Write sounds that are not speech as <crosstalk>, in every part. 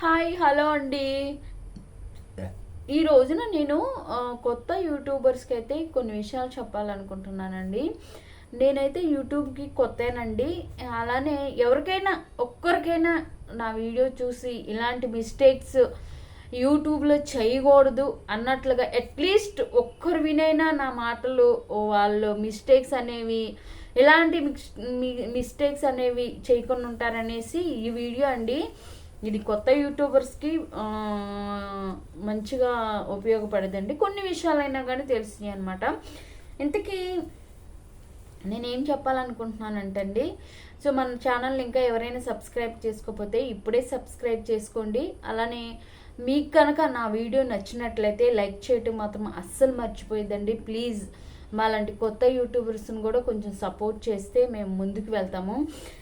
Hi hello అండి. ఈ రోజున నేను కొత్త యూట్యూబర్స్కి అయితే కొన్ని విషయాలు చెప్పాలనుకుంటున్నానండి. నేనైతే యూట్యూబ్కి కొత్తేనండి. అలానే ఎవరికైనా ఒక్కరికైనా నా వీడియో చూసి ఇలాంటి మిస్టేక్స్ యూట్యూబ్లో చేయకూడదు అన్నట్లుగా అట్లీస్ట్ ఒక్కరు వినైనా నా మాటలు వాళ్ళు మిస్టేక్స్ అనేవి ఇలాంటి మిస్టేక్స్ అనేవి చేయకుండా ఉంటారనేసి ఈ వీడియో అండి. ఇది కొత్త యూట్యూబర్స్కి మంచిగా ఉపయోగపడదండి. కొన్ని విషయాలైనా కానీ తెలిసినాయి అనమాట ఇంతకీ నేనేం చెప్పాలనుకుంటున్నానంటండి సో మన ఛానల్ ఇంకా ఎవరైనా సబ్స్క్రైబ్ చేసుకోకపోతే ఇప్పుడే సబ్స్క్రైబ్ చేసుకోండి. అలానే మీకు కనుక నా వీడియో నచ్చినట్లయితే లైక్ చేయటం మాత్రం అస్సలు మర్చిపోయేదండి ప్లీజ్ మాలాంటి కొత్త యూట్యూబర్స్ని కూడా కొంచెం సపోర్ట్ చేస్తే మేము ముందుకు వెళ్తాము.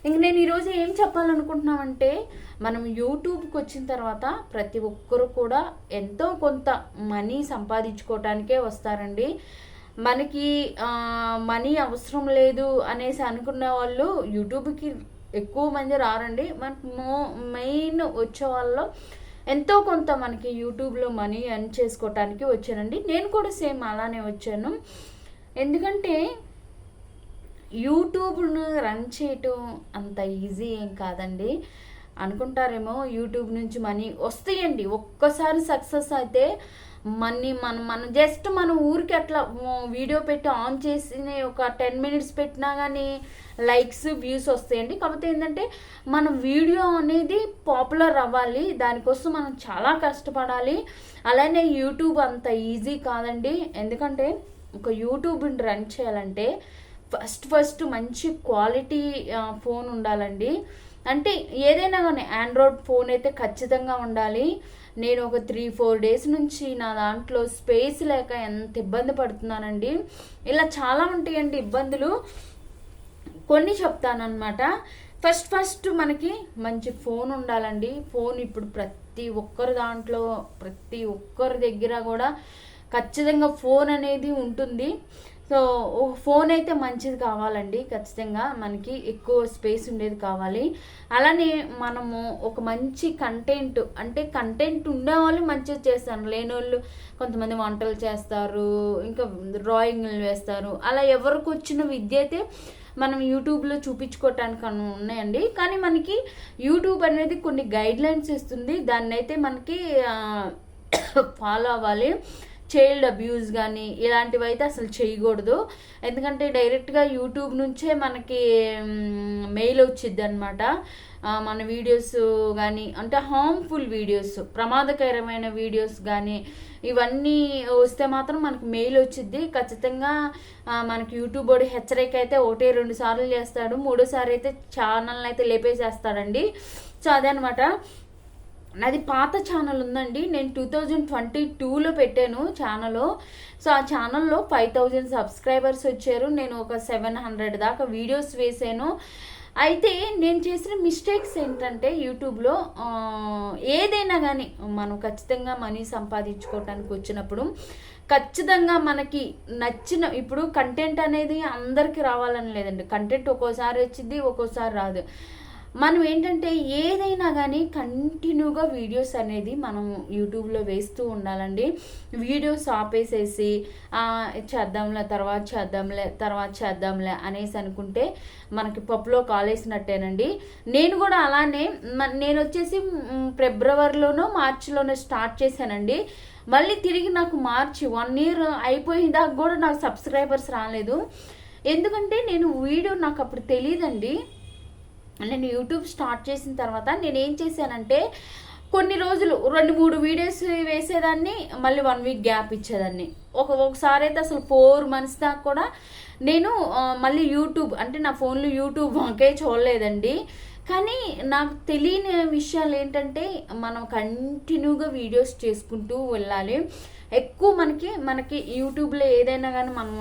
ఇంక నేను ఈరోజు ఏం చెప్పాలనుకుంటున్నామంటే మనం యూట్యూబ్కి వచ్చిన తర్వాత ప్రతి ఒక్కరు కూడా ఎంతో కొంత మనీ సంపాదించుకోవటానికే వస్తారండి. మనకి మనీ అవసరం లేదు అనేసి అనుకున్న వాళ్ళు యూట్యూబ్కి ఎక్కువ మంది రారండి. మనకు మో మెయిన్ వచ్చే వాళ్ళు ఎంతో కొంత మనకి యూట్యూబ్లో మనీ ఎర్న్ చేసుకోవటానికి వచ్చానండి. నేను కూడా సేమ్ అలానే వచ్చాను. ఎందుకంటే యూట్యూబ్ను రన్ చేయటం అంత ఈజీ ఏం కాదండి. అనుకుంటారేమో యూట్యూబ్ నుంచి మనీ వస్తాయండి. ఒక్కసారి సక్సెస్ అయితే మనీ మనం మనం జస్ట్ మన ఊరికి అట్లా వీడియో పెట్టి ఆన్ చేసి ఒక టెన్ మినిట్స్ పెట్టినా కానీ లైక్స్ వ్యూస్ వస్తాయండి. కాకపోతే ఏంటంటే మన వీడియో అనేది పాపులర్ అవ్వాలి. దానికోసం మనం చాలా కష్టపడాలి. అలానే యూట్యూబ్ అంత ఈజీ కాదండి. ఎందుకంటే ఒక యూట్యూబ్ని రన్ చేయాలంటే ఫస్ట్ ఫస్ట్ మంచి క్వాలిటీ ఫోన్ ఉండాలండి. అంటే ఏదైనా కానీ ఆండ్రాయిడ్ ఫోన్ అయితే ఖచ్చితంగా ఉండాలి. నేను ఒక త్రీ ఫోర్ డేస్ నుంచి నా దాంట్లో స్పేస్ లేక ఎంత ఇబ్బంది పడుతున్నానండి. ఇలా చాలా ఉంటాయండి ఇబ్బందులు. కొన్ని చెప్తానమాట ఫస్ట్ ఫస్ట్ మనకి మంచి ఫోన్ ఉండాలండి. ఫోన్ ఇప్పుడు ప్రతి ఒక్కరి దాంట్లో ప్రతి ఒక్కరి దగ్గర కూడా ఖచ్చితంగా ఫోన్ అనేది ఉంటుంది. సో ఫోన్ అయితే మంచిది కావాలండి ఖచ్చితంగా మనకి ఎక్కువ స్పేస్ ఉండేది కావాలి. అలానే మనము ఒక మంచి కంటెంట్ అంటే కంటెంట్ ఉండేవాళ్ళు మంచిగా చేస్తారు. లేని వాళ్ళు కొంతమంది వంటలు చేస్తారు ఇంకా డ్రాయింగ్లు వేస్తారు. అలా ఎవరికి వచ్చిన విద్య అయితే మనం యూట్యూబ్లో చూపించుకోవటానికి అను ఉన్నాయండి. కానీ మనకి యూట్యూబ్ అనేది కొన్ని గైడ్లైన్స్ ఇస్తుంది. దాన్ని అయితే మనకి <coughs> ఫాలో అవ్వాలి. చైల్డ్ అబ్యూస్ కానీ ఇలాంటివి అయితే అసలు చేయకూడదు. ఎందుకంటే డైరెక్ట్గా యూట్యూబ్ నుంచే మనకి మెయిల్ వచ్చింది అనమాట మన వీడియోస్ కానీ అంటే హార్మ్ఫుల్ వీడియోస్ ప్రమాదకరమైన వీడియోస్ కానీ ఇవన్నీ వస్తే మాత్రం మనకి మెయిల్ వచ్చింది ఖచ్చితంగా మనకి యూట్యూబ్ వాడు హెచ్చరిక అయితే ఒకటి రెండు సార్లు చేస్తాడు. మూడోసారి అయితే ఛానల్ అయితే లేపేసేస్తాడండి. సో అదే అనమాట నాది పాత ఛానల్ ఉందండి. నేను టూ థౌజండ్ ట్వంటీ టూలో పెట్టాను ఛానల్ సో ఆ ఛానల్లో ఫైవ్ థౌజండ్ సబ్స్క్రైబర్స్ వచ్చారు. నేను ఒక సెవెన్ హండ్రెడ్ దాకా వీడియోస్ వేసాను. అయితే నేను చేసిన మిస్టేక్స్ ఏంటంటే యూట్యూబ్లో ఏదైనా కానీ మనం ఖచ్చితంగా మనీ సంపాదించుకోవటానికి వచ్చినప్పుడు ఖచ్చితంగా మనకి నచ్చిన ఇప్పుడు కంటెంట్ అనేది అందరికీ రావాలని లేదండి. కంటెంట్ ఒక్కోసారి వచ్చింది ఒక్కోసారి రాదు. మనం ఏంటంటే ఏదైనా కానీ కంటిన్యూగా వీడియోస్ అనేది మనం యూట్యూబ్లో వేస్తూ ఉండాలండి. వీడియోస్ ఆపేసేసి చేద్దాంలే తర్వాత చేద్దాంలే తర్వాత చేద్దాంలే అనేసి అనుకుంటే మనకి పప్పులో కాలేసినట్టేనండి. నేను కూడా అలానే మ- నేను వచ్చేసి ఫిబ్రవరిలోనో మార్చిలోనో స్టార్ట్ చేశానండి. మళ్ళీ తిరిగి నాకు మార్చి వన్ ఇయర్ అయిపోయిందాక కూడా నాకు సబ్స్క్రైబర్స్ రాలేదు. ఎందుకంటే నేను వీడియో నాకు అప్పుడు తెలియదండి నేను యూట్యూబ్ స్టార్ట్ చేసిన తర్వాత నేను ఏం చేశానంటే కొన్ని రోజులు రెండు మూడు వీడియోస్ వేసేదాన్ని మళ్ళీ వన్ వీక్ గ్యాప్ ఇచ్చేదాన్ని. ఒక ఒకసారి అయితే అసలు ఫోర్ మంత్స్ దాకా కూడా నేను మళ్ళీ యూట్యూబ్ అంటే నా ఫోన్లో యూట్యూబ్ వంకే చూడలేదండి. కానీ నాకు తెలియని విషయాలు ఏంటంటే మనం కంటిన్యూగా వీడియోస్ చేసుకుంటూ వెళ్ళాలి. ఎక్కువ మనకి మనకి యూట్యూబ్లో ఏదైనా కానీ మనం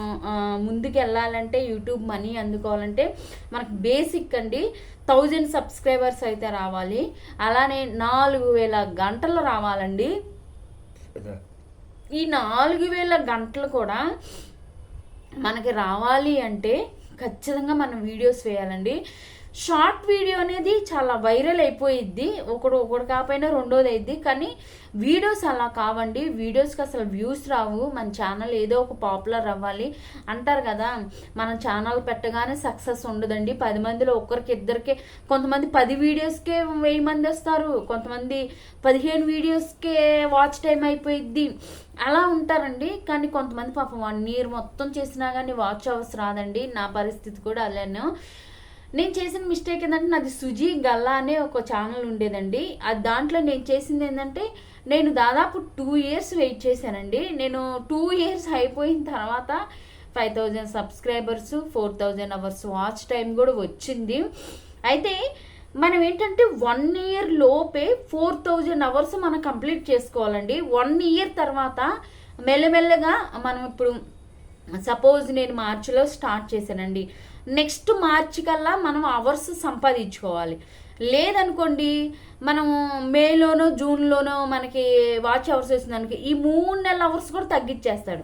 ముందుకు వెళ్ళాలంటే యూట్యూబ్ మనీ అందుకోవాలంటే మనకు బేసిక్ అండి థౌజండ్ సబ్స్క్రైబర్స్ అయితే రావాలి. అలానే నాలుగు వేల గంటలు రావాలండి. ఈ నాలుగు వేల గంటలు కూడా మనకి రావాలి అంటే ఖచ్చితంగా మనం వీడియోస్ వేయాలండి. షార్ట్ వీడియో అనేది చాలా వైరల్ అయిపోయిద్ది. ఒకడు ఒకడు కాకపోయినా రెండోది అయింది కానీ వీడియోస్ అలా కావండి. వీడియోస్కి అసలు వ్యూస్ రావు. మన ఛానల్ ఏదో ఒక పాపులర్ అవ్వాలి. అంటారు కదా మన ఛానల్ పెట్టగానే సక్సెస్ ఉండదండి. పది మందిలో ఒక్కరికి ఇద్దరికే కొంతమంది పది వీడియోస్కే వెయ్యి మంది వస్తారు. కొంతమంది పదిహేను వీడియోస్కే వాచ్ టైం అయిపోయిద్ది. అలా ఉంటారండి. కానీ కొంతమంది పాపం వన్ ఇయర్ మొత్తం చేసినా కానీ వాచ్ అవర్స్ రాదండి. నా పరిస్థితి కూడా అలానే. నేను చేసిన మిస్టేక్ ఏంటంటే నాది సుజీ గల్లా అనే ఒక ఛానల్ ఉండేదండి. అది దాంట్లో నేను చేసింది ఏంటంటే నేను దాదాపు టూ ఇయర్స్ వెయిట్ చేశానండి. నేను టూ ఇయర్స్ అయిపోయిన తర్వాత five thousand subscribers four thousand hours watch time కూడా వచ్చింది. అయితే మనం ఏంటంటే వన్ ఇయర్ లోపే ఫోర్ థౌజండ్ అవర్స్ మనం కంప్లీట్ చేసుకోవాలండి. వన్ ఇయర్ తర్వాత మెల్లమెల్లగా మనం ఇప్పుడు సపోజ్ నేను మార్చిలో స్టార్ట్ చేశానండి. నెక్స్ట్ మార్చ్ కల్లా మనం అవర్స్ సంపాదించుకోవాలి. లేదనుకోండి మనము మేలోనో జూన్లోనో మనకి వాచ్ అవర్స్ వచ్చిందనుకో ఈ మూడు నెలల అవర్స్ కూడా తగ్గించేస్తాడు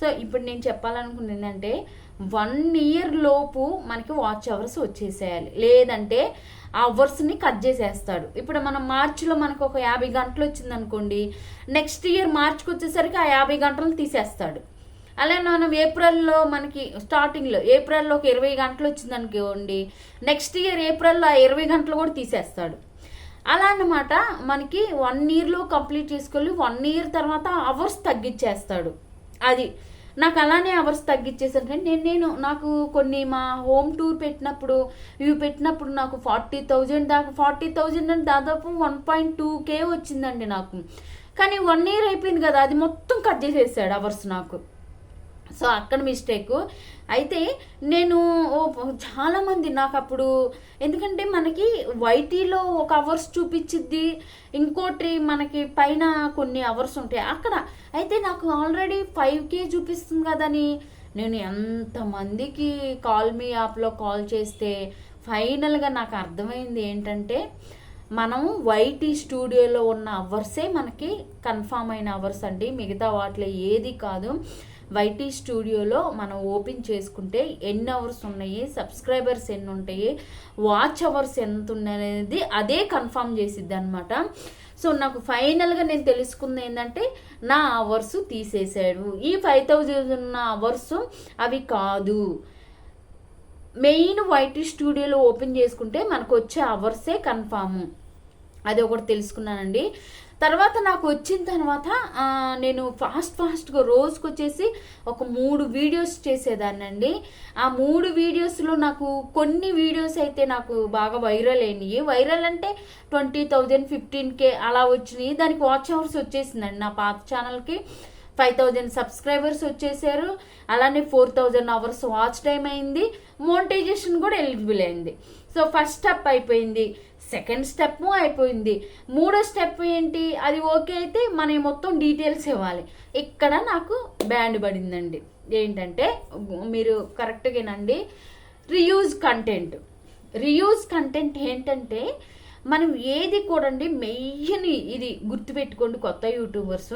సో ఇప్పుడు నేను చెప్పాలనుకుంది ఏంటంటే వన్ ఇయర్ లోపు మనకి వాచ్ అవర్స్ వచ్చేసేయాలి. లేదంటే ఆ అవర్స్ని కట్ చేసేస్తాడు. ఇప్పుడు మనం మార్చిలో మనకు ఒక యాభై గంటలు వచ్చిందనుకోండి నెక్స్ట్ ఇయర్ మార్చ్కి వచ్చేసరికి ఆ యాభై గంటలు తీసేస్తాడు. అలా మనం ఏప్రిల్లో మనకి స్టార్టింగ్లో ఏప్రిల్లో ఒక ఇరవై గంటలు వచ్చింది అనుకోండి నెక్స్ట్ ఇయర్ ఏప్రిల్లో ఆ ఇరవై గంటలు కూడా తీసేస్తాడు. అలా అన్నమాట మనకి వన్ ఇయర్లో కంప్లీట్ చేసుకొని వన్ ఇయర్ తర్వాత అవర్స్ తగ్గించేస్తాడు. అది నాకు అలానే అవర్స్ తగ్గించేసంటే నేను నేను నాకు కొన్ని మా హోమ్ టూర్ పెట్టినప్పుడు ఇవి పెట్టినప్పుడు నాకు ఫార్టీ థౌజండ్ దాకా ఫార్టీ థౌజండ్ అంటే దాదాపు వన్ పాయింట్ టూ కే వచ్చిందండి నాకు. కానీ వన్ ఇయర్ అయిపోయింది కదా అది మొత్తం కట్ చేసేసాడు అవర్స్ నాకు. సో అక్కడ మిస్టేక్. అయితే నేను చాలామంది నాకు అప్పుడు ఎందుకంటే మనకి వైటీలో ఒక అవర్స్ చూపించిద్ది ఇంకోటి మనకి పైన కొన్ని అవర్స్ ఉంటాయి అక్కడ. అయితే నాకు ఆల్రెడీ ఫైవ్ కే చూపిస్తుంది కదని. నేను ఎంతమందికి కాల్ మీ యాప్లో కాల్ చేస్తే ఫైనల్గా నాకు అర్థమైంది ఏంటంటే మనం వైటీ స్టూడియోలో ఉన్న అవర్సే మనకి కన్ఫామ్ అయిన అవర్స్ అండి. మిగతా వాటిలో ఏది కాదు. వైటీ స్టూడియోలో మనం ఓపెన్ చేసుకుంటే ఎన్ని అవర్స్ ఉన్నాయి సబ్స్క్రైబర్స్ ఎన్ని ఉంటాయి వాచ్ అవర్స్ ఎంత అనేది అదే కన్ఫర్మ్ చేసిద్ది అనమాట సో నాకు ఫైనల్గా నేను తెలుసుకుంది ఏంటంటే నా అవర్స్ తీసేసాడు ఈ ఫైవ్ థౌజండ్ ఉన్న అవర్స్ అవి కాదు. మెయిన్ వైటీ స్టూడియోలో ఓపెన్ చేసుకుంటే మనకు వచ్చే అవర్సే కన్ఫామ్. అది ఒకటి తెలుసుకున్నానండి. తర్వాత నాకు వచ్చిన తర్వాత నేను ఫాస్ట్ ఫాస్ట్గా రోజుకు వచ్చేసి ఒక మూడు వీడియోస్ చేసేదాన్నండి. ఆ మూడు వీడియోస్లో నాకు కొన్ని వీడియోస్ అయితే నాకు బాగా వైరల్ అయినాయి. వైరల్ అంటే ట్వంటీ థౌజండ్ ఫిఫ్టీన్ కే అలా వచ్చినాయి. దానికి వాచ్ అవర్స్ వచ్చేసిందండి నా పాత ఛానల్కి ఫైవ్ థౌజండ్ సబ్స్క్రైబర్స్ వచ్చేసారు. అలానే four thousand hours watch time అయింది. మోనిటైజేషన్ కూడా ఎలిజిబుల్ అయింది. సో ఫస్ట్ అప్ అయిపోయింది. సెకండ్ స్టెప్ అయిపోయింది. మూడో స్టెప్ ఏంటి? అది ఓకే అయితే మనం మొత్తం డీటెయిల్స్ ఇవ్వాలి. ఇక్కడ నాకు బ్యాండ్ పడిందండి. ఏంటంటే మీరు కరెక్ట్గానండి రియూజ్ కంటెంట్. రియూజ్ కంటెంట్ ఏంటంటే మనం ఏది కూడండి మెయిన్ ఇది గుర్తుపెట్టుకోండి కొత్త యూట్యూబర్స్.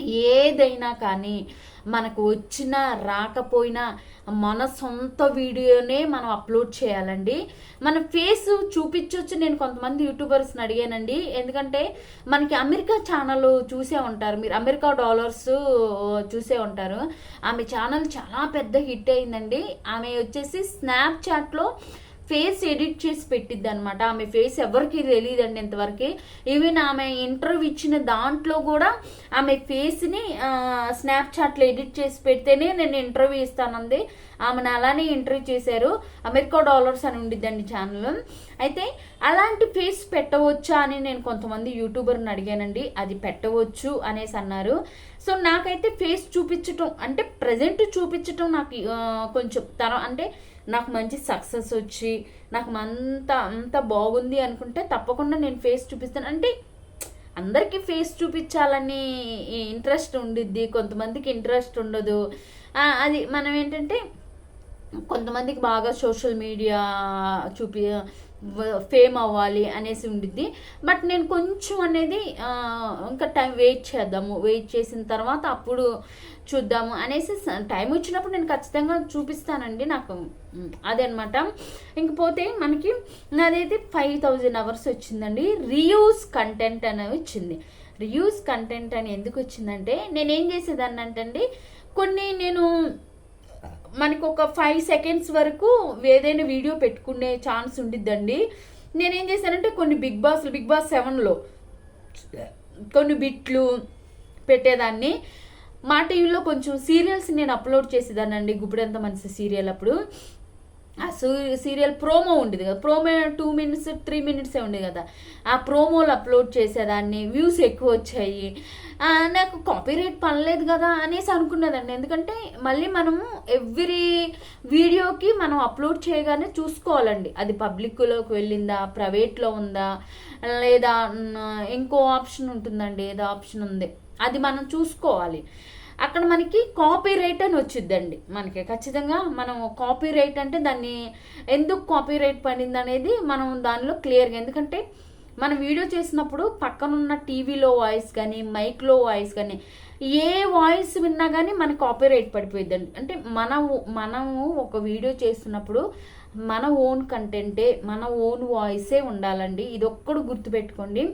ఏదైనా కానీ మనకు వచ్చినా రాకపోయినా మన సొంత వీడియోనే మనం అప్లోడ్ చేయాలండి. మన ఫేస్ చూపించవచ్చు నేను కొంతమంది యూట్యూబర్స్ని అడిగానండి. ఎందుకంటే మనకి అమెరికా ఛానల్ చూసే ఉంటారు. మీరు అమెరికా డాలర్స్ చూసే ఉంటారు. ఆమె ఛానల్ చాలా పెద్ద హిట్ అయిందండి. ఆమె వచ్చేసి స్నాప్చాట్లో ఫేస్ ఎడిట్ చేసి పెట్టిద్ది అనమాట ఆమె ఫేస్ ఎవరికి తెలియదండి ఇంతవరకు. ఈవెన్ ఆమె ఇంటర్వ్యూ ఇచ్చిన దాంట్లో కూడా ఆమె ఫేస్ని స్నాప్చాట్లో ఎడిట్ చేసి పెడితేనే నేను ఇంటర్వ్యూ ఇస్తానంది. ఆమెను అలానే ఇంటర్వ్యూ చేశారు. అమెరికా డాలర్స్ అని ఉండిద్దండి ఛానల్ అయితే అలాంటి ఫేస్ పెట్టవచ్చా అని నేను కొంతమంది యూట్యూబర్ని అడిగానండి. అది పెట్టవచ్చు అనేసి అన్నారు. సో నాకైతే ఫేస్ చూపించటం అంటే ప్రజెంట్ చూపించటం నాకు కొంచెం తర అంటే నాకు మంచి సక్సెస్ వచ్చి నాకు అంత అంత బాగుంది అనుకుంటే తప్పకుండా నేను ఫేస్ చూపిస్తాను. అంటే అందరికీ ఫేస్ చూపించాలని ఇంట్రెస్ట్ ఉండిద్ది కొంతమందికి ఇంట్రెస్ట్ ఉండదు. అది మనం ఏంటంటే కొంతమందికి బాగా సోషల్ మీడియా చూపి ఫేమ్ అవ్వాలి అనేసి ఉండిద్ది. బట్ నేను కొంచెం అనేది ఇంకా టైం వెయిట్ చేద్దాము. వెయిట్ చేసిన తర్వాత అప్పుడు చూద్దాము అనేసి టైం వచ్చినప్పుడు నేను ఖచ్చితంగా చూపిస్తానండి నాకు. అదనమాట. ఇంకపోతే మనకి నాదైతే ఫైవ్ థౌజండ్ అవర్స్ వచ్చిందండి. రియూస్ కంటెంట్ అనేది వచ్చింది. రియూస్ కంటెంట్ అని ఎందుకు వచ్చిందంటే నేను ఏం చేసేదాన్ని అంటే కొన్ని నేను మనకు ఒక ఫైవ్ సెకండ్స్ వరకు ఏదైనా వీడియో పెట్టుకునే ఛాన్స్ ఉండిద్దండి. నేనేం చేశానంటే కొన్ని బిగ్ బాస్ బిగ్ బాస్ సెవెన్లో కొన్ని బిట్లు పెట్టేదాన్ని. మా టీవీలో కొంచెం సీరియల్స్ నేను అప్లోడ్ చేసేదాన్ని అండి గుప్పిడంత మనిషి సీరియల్ అప్పుడు. ఆ సీరియల్ ప్రోమో ఉండేది కదా. ప్రోమో టూ మినిట్స్ త్రీ మినిట్సే ఉండేది కదా. ఆ ప్రోమోలు అప్లోడ్ చేసేదాన్ని వ్యూస్ ఎక్కువ వచ్చాయి. నాకు కాపీరైట్ పనలేదు కదా అనేసి అనుకున్నదండి ఎందుకంటే మళ్ళీ మనము ఎవ్రీ వీడియోకి మనం అప్లోడ్ చేయగానే చూసుకోవాలండి. అది పబ్లిక్లోకి వెళ్ళిందా ప్రైవేట్లో ఉందా లేదా ఇంకో ఆప్షన్ ఉంటుందండి. ఏదో ఆప్షన్ ఉంది. అది మనం చూసుకోవాలి. అక్కడ మనకి కాపీ రైట్ అని వచ్చిద్దండి. మనకి ఖచ్చితంగా మనం కాపీ రైట్ అంటే దాన్ని ఎందుకు కాపీ రైట్ పడింది అనేది మనం దానిలో క్లియర్గా ఎందుకంటే మనం వీడియో చేసినప్పుడు పక్కనున్న టీవీలో వాయిస్ కానీ మైక్లో వాయిస్ కానీ ఏ వాయిస్ విన్నా కానీ మనకి కాపీ రైట్ పడిపోయిద్దండి. అంటే మన మనము ఒక వీడియో చేస్తున్నప్పుడు మన ఓన్ కంటెంటే మన ఓన్ వాయిసే ఉండాలండి. ఇది ఒక్కడు గుర్తుపెట్టుకోండి.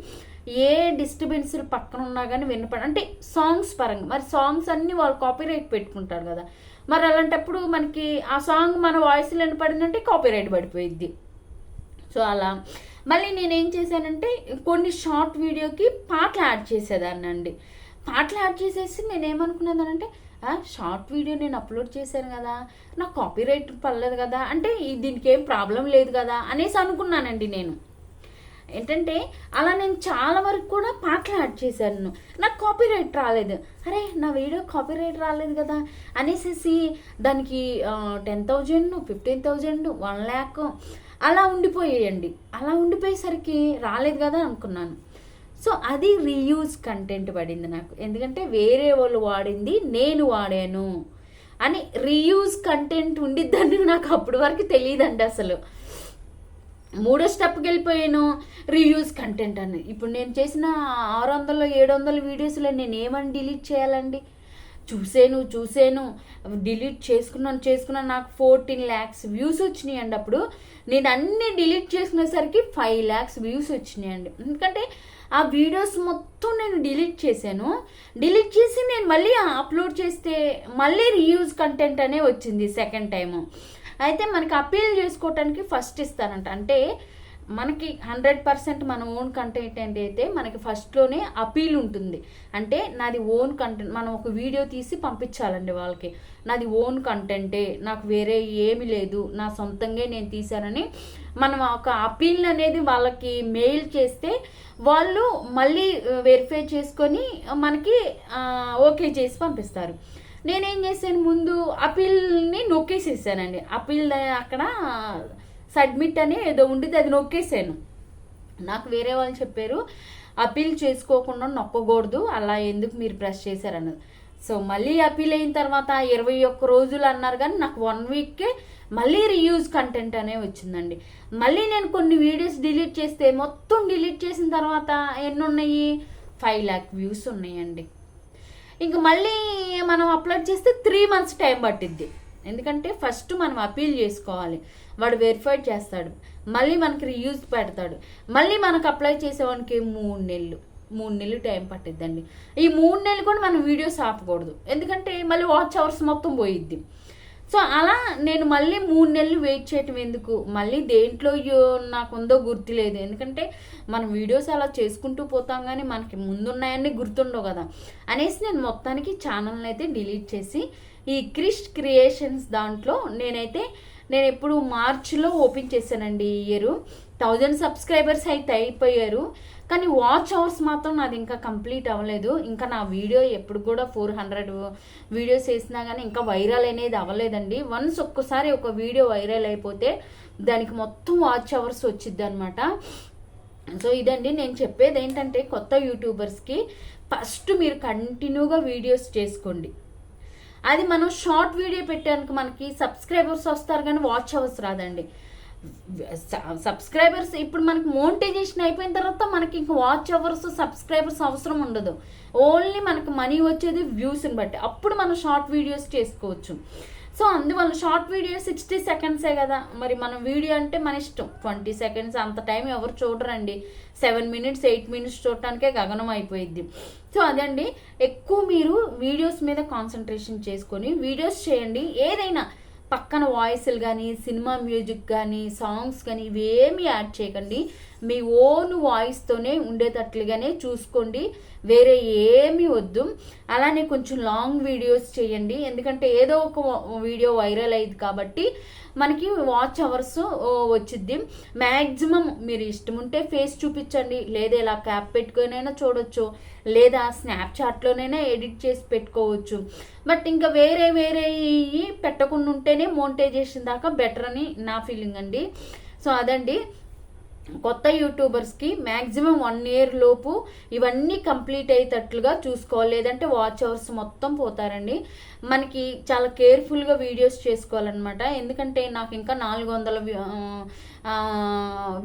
ఏ డిస్టర్బెన్స్ పక్కన ఉన్నా కానీ వినపడ అంటే సాంగ్స్ పరంగా మరి సాంగ్స్ అన్నీ వాళ్ళు కాపీరైట్ పెట్టుకుంటారు కదా. మరి అలాంటప్పుడు మనకి ఆ సాంగ్ మన వాయిస్లో వినపడిందంటే కాపీరైట్ పడిపోయిద్ది. సో అలా. మళ్ళీ నేనేం చేశానంటే కొన్ని షార్ట్ వీడియోకి పాటలు యాడ్ చేసేదాన్ని అండి. పాటలు యాడ్ చేసేసి నేనేమనుకున్నానంటే షార్ట్ వీడియో నేను అప్లోడ్ చేశాను కదా నాకు కాపీరైట్ పడలేదు కదా అంటే దీనికి ఏం ప్రాబ్లం లేదు కదా అనేసి అనుకున్నానండి నేను. ఏంటంటే అలా నేను చాలా వరకు కూడా పాటలు యాడ్ చేశాను నాకు కాపీ రైట్ రాలేదు. అరే నా వీడియో కాపీ రైట్ రాలేదు కదా? అనేసి దానికి ten thousand fifteen thousand one lakh అలా ఉండిపోయేయండి. అలా ఉండిపోయేసరికి రాలేదు కదా అనుకున్నాను. సో అది రీయూజ్ కంటెంట్ పడింది నాకు. ఎందుకంటే వేరే వాళ్ళు వాడింది నేను వాడాను అని రీయూజ్ కంటెంట్ ఉండిద్దని నాకు అప్పటి వరకు తెలియదండి అసలు. మూడో స్టెప్కి వెళ్ళిపోయాను. రివ్యూస్ కంటెంట్ అని. ఇప్పుడు నేను చేసిన ఆరు వందలు ఏడు వందల వీడియోస్లో నేను ఏమని డిలీట్ చేయాలండి? చూసాను చూసాను. డిలీట్ చేసుకున్నాను చేసుకున్నాను. నాకు ఫోర్టీన్ ల్యాక్స్ వ్యూస్ వచ్చినాయి అండి అప్పుడు. నేను అన్ని డిలీట్ చేసుకునేసరికి ఫైవ్ ల్యాక్స్ వ్యూస్ వచ్చినాయండి అండి. ఎందుకంటే ఆ వీడియోస్ మొత్తం నేను డిలీట్ చేశాను. డిలీట్ చేసి నేను మళ్ళీ అప్లోడ్ చేస్తే మళ్ళీ రీయూజ్ కంటెంట్ అనే వచ్చింది సెకండ్ టైము అయితే మనకి అప్పీల్ చేసుకోవటానికి ఫస్ట్ ఇస్తారంట. అంటే మనకి హండ్రెడ్ పర్సెంట్ మన ఓన్ కంటెంట్ అయితే మనకి ఫస్ట్లోనే అపీల్ ఉంటుంది. అంటే నాది ఓన్ కంటెంట్ మనం ఒక వీడియో తీసి పంపించాలండి వాళ్ళకి. నాది ఓన్ కంటెంటే నాకు వేరే ఏమి లేదు నా సొంతంగా నేను తీశానని మనం ఒక అపీల్ అనేది వాళ్ళకి మెయిల్ చేస్తే వాళ్ళు మళ్ళీ వెరిఫై చేసుకొని మనకి ఓకే చేసి పంపిస్తారు. నేనేం చేశాను ముందు అపీల్ని నొక్కేసేసానండి. అపీల్ అక్కడ సబ్మిట్ అని ఏదో ఉండితే అది నొక్కేసాను. నాకు వేరే వాళ్ళు చెప్పారు అపీల్ చేసుకోకుండా నొక్కకూడదు అలా ఎందుకు మీరు ప్రెస్ చేశారన్నది. సో మళ్ళీ అపీల్ అయిన తర్వాత ఇరవై ఒక్క రోజులు అన్నారు కానీ నాకు వన్ వీక్కే మళ్ళీ రీయూజ్ కంటెంట్ అనే వచ్చిందండి. మళ్ళీ నేను కొన్ని వీడియోస్ డిలీట్ చేస్తే మొత్తం డిలీట్ చేసిన తర్వాత ఎన్ని ఉన్నాయి ఫైవ్ ల్యాక్ వ్యూస్ ఉన్నాయండి. ఇంక మళ్ళీ మనం అప్లోడ్ చేస్తే త్రీ మంత్స్ టైం పట్టిద్ది. ఎందుకంటే ఫస్ట్ మనం అపీల్ చేసుకోవాలి. వాడు వెరిఫైడ్ చేస్తాడు. మళ్ళీ మనకి రియూజ్ పెడతాడు. మళ్ళీ మనకు అప్లై చేసేవానికి మూడు నెలలు. మూడు నెలలు టైం పట్టిద్దండి. ఈ మూడు నెలలు కూడా మనం వీడియోస్ ఆపకూడదు. ఎందుకంటే మళ్ళీ వాచ్ అవర్స్ మొత్తం పోయిద్ది. సో అలా నేను మళ్ళీ మూడు నెలలు వెయిట్ చేయటం ఎందుకు? మళ్ళీ దేంట్లో యో- నాకు ఉందో గుర్తులేదు. ఎందుకంటే మనం వీడియోస్ అలా చేసుకుంటూ పోతాం కానీ మనకి ముందున్నాయన్నీ గుర్తుండవు కదా. అనేసి నేను మొత్తానికి ఛానల్ని అయితే డిలీట్ చేసి ఈ క్రిష్ క్రియేషన్స్ దాంట్లో నేనైతే నేను ఎప్పుడు మార్చిలో ఓపెన్ చేశానండి ఈ ఇయర్. థౌజండ్ సబ్స్క్రైబర్స్ అయితే అయిపోయారు. కానీ వాచ్ అవర్స్ మాత్రం నాది ఇంకా కంప్లీట్ అవ్వలేదు. ఇంకా నా వీడియో ఎప్పుడు కూడా ఫోర్ హండ్రెడ్ వీడియోస్ వేసినా కానీ ఇంకా వైరల్ అనేది అవ్వలేదండి. వన్స్ ఒక్కసారి ఒక వీడియో వైరల్ అయిపోతే దానికి మొత్తం వాచ్ అవర్స్ వచ్చిద్ది అనమాట సో ఇదండి. నేను చెప్పేది ఏంటంటే కొత్త యూట్యూబర్స్కి ఫస్ట్ మీరు కంటిన్యూగా వీడియోస్ చేసుకోండి. అది మనం షార్ట్ వీడియో పెట్టడానికి మనకి సబ్స్క్రైబర్స్ వస్తారు కానీ వాచ్ అవర్స్ రాదండి. సబ్స్క్రైబర్స్ ఇప్పుడు మనకి మోనిటైజేషన్ అయిపోయిన తర్వాత మనకి ఇంక వాచ్ అవర్స్ సబ్స్క్రైబర్స్ అవసరం ఉండదు. ఓన్లీ మనకు మనీ వచ్చేది వ్యూస్ని బట్టి. అప్పుడు మనం షార్ట్ వీడియోస్ చేసుకోవచ్చు. సో అందువల్ల షార్ట్ వీడియో సిక్స్టీ సెకండ్సే కదా. మరి మనం వీడియో అంటే మన ఇష్టం. ట్వంటీ సెకండ్స్ అంత టైం ఎవరు చూడరండి. సెవెన్ మినిట్స్ ఎయిట్ మినిట్స్ చూడటానికే గగనం అయిపోయింది సో అదండి. ఎక్కువ మీరు వీడియోస్ మీద కాన్సన్ట్రేషన్ చేసుకొని వీడియోస్ చేయండి. ఏదైనా పక్కన వాయిస్లు కానీ సినిమా మ్యూజిక్ కానీ సాంగ్స్ కానీ ఇవేమి యాడ్ చేయకండి. మీ ఓన్ వాయిస్తోనే ఉండేటట్లుగానే చూసుకోండి. వేరే ఏమీ వద్దు. అలానే కొంచెం లాంగ్ వీడియోస్ చేయండి. ఎందుకంటే ఏదో ఒక వీడియో వైరల్ అయ్యింది కాబట్టి మనకి వాచ్ అవర్స్ వచ్చిద్ది. మ్యాక్సిమం మీరు ఇష్టం ఉంటే ఫేస్ చూపించండి. లేదా ఇలా క్యాప్ పెట్టుకొనైనా చూడొచ్చు. లేదా స్నాప్చాట్లోనైనా ఎడిట్ చేసి పెట్టుకోవచ్చు. బట్ ఇంకా వేరే వేరే పెట్టకుండా ఉంటేనే మోనిటైజేషన్ దాకా బెటర్ అని నా ఫీలింగ్ అండి. సో అదండి. కొత్త యూట్యూబర్స్కి మ్యాక్సిమం వన్ ఇయర్ లోపు ఇవన్నీ కంప్లీట్ అయ్యేటట్లుగా చూసుకోవాలి. లేదంటే వాచ్ అవర్స్ మొత్తం పోతారండి. మనకి చాలా కేర్ఫుల్గా వీడియోస్ చేసుకోవాలన్నమాట. ఎందుకంటే నాకు ఇంకా నాలుగు వందల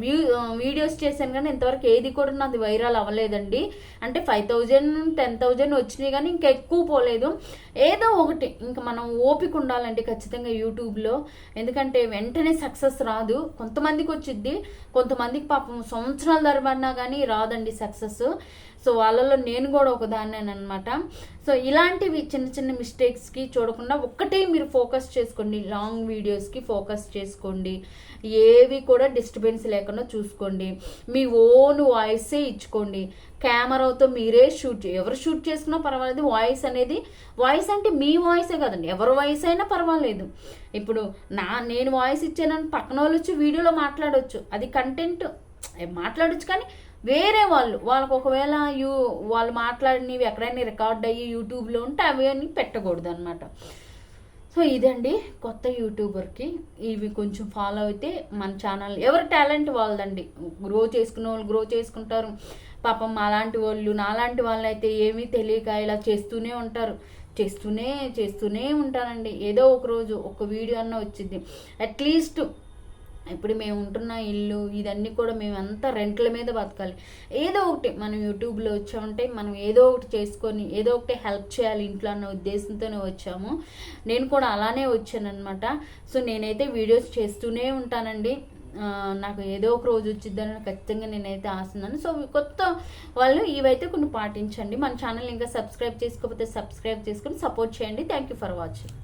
వ్యూ వీడియోస్ చేశాను కానీ ఇంతవరకు ఏది కూడా నాది వైరల్ అవ్వలేదండి. అంటే ఫైవ్ థౌజండ్ టెన్ థౌజండ్ వచ్చినాయి కానీ ఇంకా ఎక్కువ పోలేదు. ఏదో ఒకటి ఇంకా మనం ఓపిక ఉండాలండి ఖచ్చితంగా యూట్యూబ్లో ఎందుకంటే వెంటనే సక్సెస్ రాదు. కొంతమందికి వచ్చిద్ది కొంతమందికి పాపం సంవత్సరాల ధరమన్నా కానీ రాదండి సక్సెస్ సో వాళ్ళలో నేను కూడా ఒక అనమాట సో ఇలాంటివి చిన్న చిన్న మిస్టేక్స్కి చూడకుండా ఒక్కటే మీరు ఫోకస్ చేసుకోండి. లాంగ్ వీడియోస్కి ఫోకస్ చేసుకోండి. ఏవి కూడా డిస్టర్బెన్స్ లేకుండా చూసుకోండి. మీ ఓన్ వాయిసే ఇచ్చుకోండి. కెమెరాతో మీరే షూట్ ఎవరు షూట్ చేసుకున్నా పర్వాలేదు. వాయిస్ అనేది వాయిస్ అంటే మీ వాయిసే కదండి. ఎవరి వాయిస్ అయినా పర్వాలేదు. ఇప్పుడు నా నేను వాయిస్ ఇచ్చానని పక్కన వాళ్ళు వచ్చి వీడియోలో మాట్లాడవచ్చు అది కంటెంట్ మాట్లాడచ్చు కానీ వేరే వాళ్ళు వాళ్ళకు ఒకవేళ యూ వాళ్ళు మాట్లాడినవి ఎక్కడైనా రికార్డ్ అయ్యి యూట్యూబ్లో ఉంటే అవి పెట్టకూడదు అనమాట సో ఇదండి కొత్త యూట్యూబర్కి. ఇవి కొంచెం ఫాలో అయితే మన ఛానల్ ఎవరి టాలెంట్ వాళ్ళదండి. గ్రో చేసుకునే వాళ్ళు గ్రో చేసుకుంటారు. పాపం అలాంటి వాళ్ళు నాలాంటి వాళ్ళు అయితే ఏమీ తెలియక ఇలా చేస్తూనే ఉంటారు. చేస్తూనే చేస్తూనే ఉంటానండి ఏదో ఒక రోజు ఒక వీడియో అన్న వచ్చింది. అట్లీస్ట్ ఇప్పుడు మేము ఉంటున్న ఇల్లు ఇదన్నీ కూడా మేము అంతా రెంట్ల మీద బతకాలి. ఏదో ఒకటి మనం యూట్యూబ్లో వచ్చామంటే మనం ఏదో ఒకటి చేసుకొని ఏదో ఒకటి హెల్ప్ చేయాలి ఇంట్లో అన్న ఉద్దేశంతోనే వచ్చాము. నేను కూడా అలానే వచ్చాను అనమాట సో నేనైతే వీడియోస్ చేస్తూనే ఉంటానండి. నాకు ఏదో ఒక రోజు వచ్చిద్దని ఖచ్చితంగా నేనైతే ఆస్తున్నాను సో కొత్త వాళ్ళు ఇవైతే కొన్ని పాటించండి. మన ఛానల్ ఇంకా సబ్స్క్రైబ్ చేసుకోకపోతే సబ్స్క్రైబ్ చేసుకొని సపోర్ట్ చేయండి. Thank you for watching.